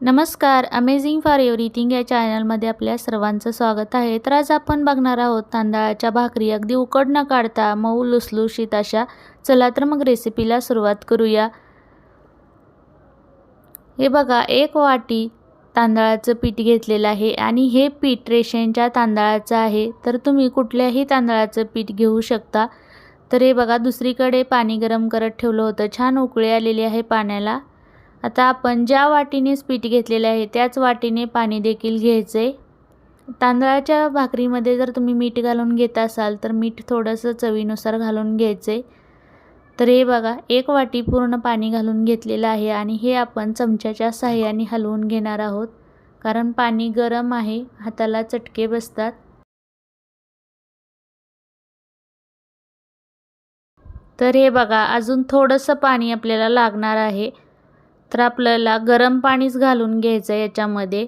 नमस्कार amazing for everything या चॅनलमध्ये आपल्या सर्वांचं स्वागत आहे. तर आज आपण बघणार आहोत तांदळाच्या भाकरी. अगदी उकड न काढता मऊ लुसलुशीत अशा चला तर मग रेसिपीला सुरुवात करूया. हे बघा एक वाटी तांदळाचं पीठ घेतलेलं आहे आणि हे पीठ रेशनच्या तांदळाचं आहे. तर तुम्ही कुठल्याही तांदळाचं पीठ घेऊ शकता. तर हे बघा दुसरीकडे पाणी गरम करत ठेवलं होतं. छान उकळी आलेली आहे पाण्याला. आता आपण ज्या वाटीने पीठ घेतलेलं आहे त्याच वाटीने पाणी देखील घ्यायचे. तांदळाच्या भाकरीमध्ये जर तुम्ही मीठ घालून घेत असाल तर मीठ थोडंसं चवीनुसार घालून घ्यायचे. तर हे बघा एक वाटी पूर्ण पाणी घालून घेतलेलं आहे आणि हे आपण चमच्याच्या साह्याने हलवून घेणार आहोत. कारण पाणी गरम आहे हाताला चटके बसतात. तर हे बघा अजून थोडंसं पाणी आपल्याला लागणार आहे. तर आपल्याला गरम पाणीच घालून घ्यायचं आहे याच्यामध्ये.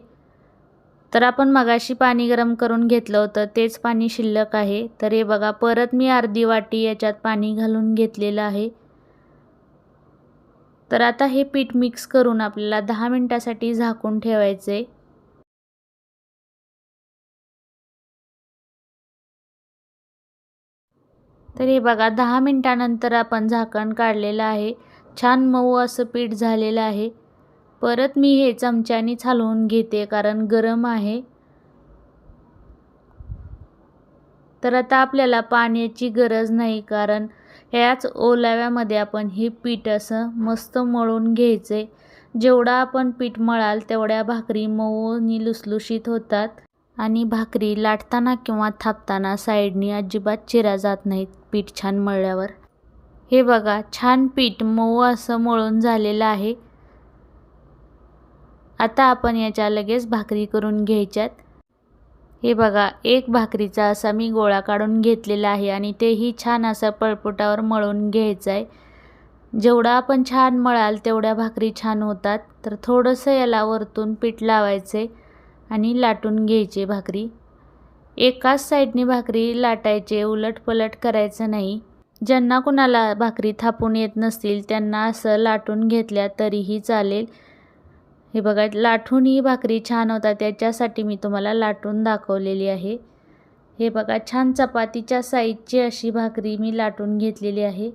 तर आपण मगाशी पाणी गरम करून घेतलं होतं तेच पाणी शिल्लक आहे. तर हे बघा परत मी अर्धी वाटी याच्यात पाणी घालून घेतलेलं आहे. तर आता हे पीठ मिक्स करून आपल्याला दहा मिनटासाठी झाकून ठेवायचे तर हे बघा दहा मिनटानंतर आपण झाकण काढलेलं आहे. छान मऊ असं पीठ झालेलं आहे. परत मी हे चमच्याने हलवून घेते कारण गरम आहे. तर आता आपल्याला पाण्याची गरज नाही कारण ह्याच ओलाव्यामध्ये आपण हे पीठ असं मस्त मळून घ्यायचे. जेवढा आपण पीठ मळाल तेवढ्या भाकरी मऊ आणि लुसलुशीत होतात. आणि भाकरी लाटताना किंवा थापताना साईडनी अजिबात चिरा जात नाहीत पीठ छान मळल्यावर. हे बघा छान पीठ मऊ असं मळून झालेलं आहे. आता आपण याच्या लगेच भाकरी करून घ्यायच्यात. हे बघा एक भाकरीचा असा मी गोळा काढून घेतलेला आहे आणि तेही छान असं पळपुटावर मळून घ्यायचं आहे जेवढा आपण छान मळाल तेवढ्या भाकरी छान होतात तर थोडंसं याला वरतून पीठ लावायचे आणि लाटून घ्यायचे भाकरी. एकाच साईडनी भाकरी लाटायचे उलटपलट करायचं नाही. ज्यांना कुणाला भाकरी थापून येत नसतील त्यांना असं लाटून घेतल्या तरीही चालेल. हे बघा लाटून ही भाकरी छान होता त्याच्यासाठी मी तुम्हाला लाटून दाखवलेली आहे. हे बघा छान चपातीच्या साईजची अशी भाकरी मी लाटून घेतलेली आहे.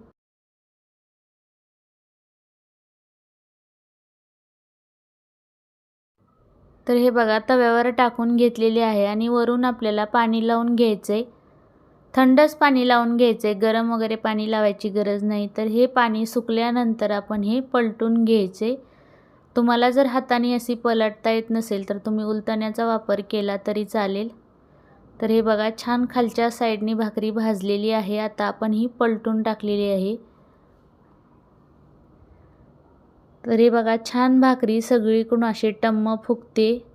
तर हे बघा तव्यावर टाकून घेतलेले आहे आणि वरून आपल्याला पाणी लावून घ्यायचं आहे थंडच पाणी लावून घ्यायचं आहे गरम वगैरे पाणी लावायची गरज नाही. तर हे पाणी सुकल्यानंतर आपण हे पलटून घ्यायचे. तुम्हाला जर हाताने अशी पलटता येत नसेल तर तुम्ही उलटण्याचा वापर केला तरी चालेल. तर हे बघा छान खालच्या साईडनी भाकरी भाजलेली आहे. आता आपण ही पलटून टाकलेली आहे. तर हे बघा छान भाकरी सगळीकडून असे टम्म फुगते.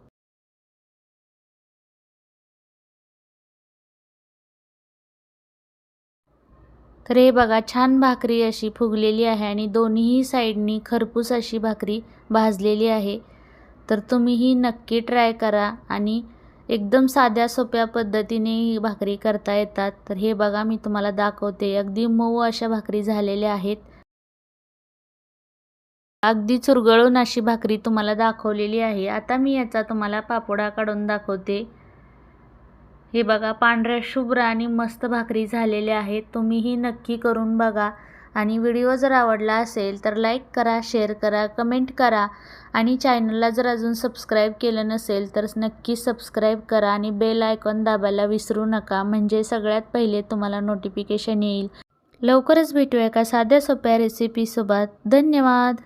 तर हे बघा छान भाकरी अशी फुगलेली आहे आणि दोन्हीही साईडनी खरपूस अशी भाकरी भाजलेली आहे. तर तुम्हीही नक्की ट्राय करा आणि एकदम साध्या सोप्या पद्धतीने ही भाकरी करता येतात. तर हे बघा मी तुम्हाला दाखवते. अगदी मऊ अशा भाकरी झालेल्या आहेत. अगदी चुरगळून अशी भाकरी तुम्हाला दाखवलेली आहे. आता मी याचा तुम्हाला पापोडा काढून दाखवते. हे बघा पांढऱ्या शुभ्र आणि मस्त भाकरी झालेल्या आहेत. तुम्हीही नक्की करून बघा. आणि व्हिडिओ जर आवडला असेल तर लाईक करा शेअर करा कमेंट करा. आणि चॅनलला जर अजून सबस्क्राईब केलं नसेल तर नक्की सबस्क्राईब करा आणि बेल आयकॉन दाबायला विसरू नका. म्हणजे सगळ्यात पहिले तुम्हाला नोटिफिकेशन येईल. लवकरच भेटूया एका साध्या सोप्या रेसिपीसोबत धन्यवाद!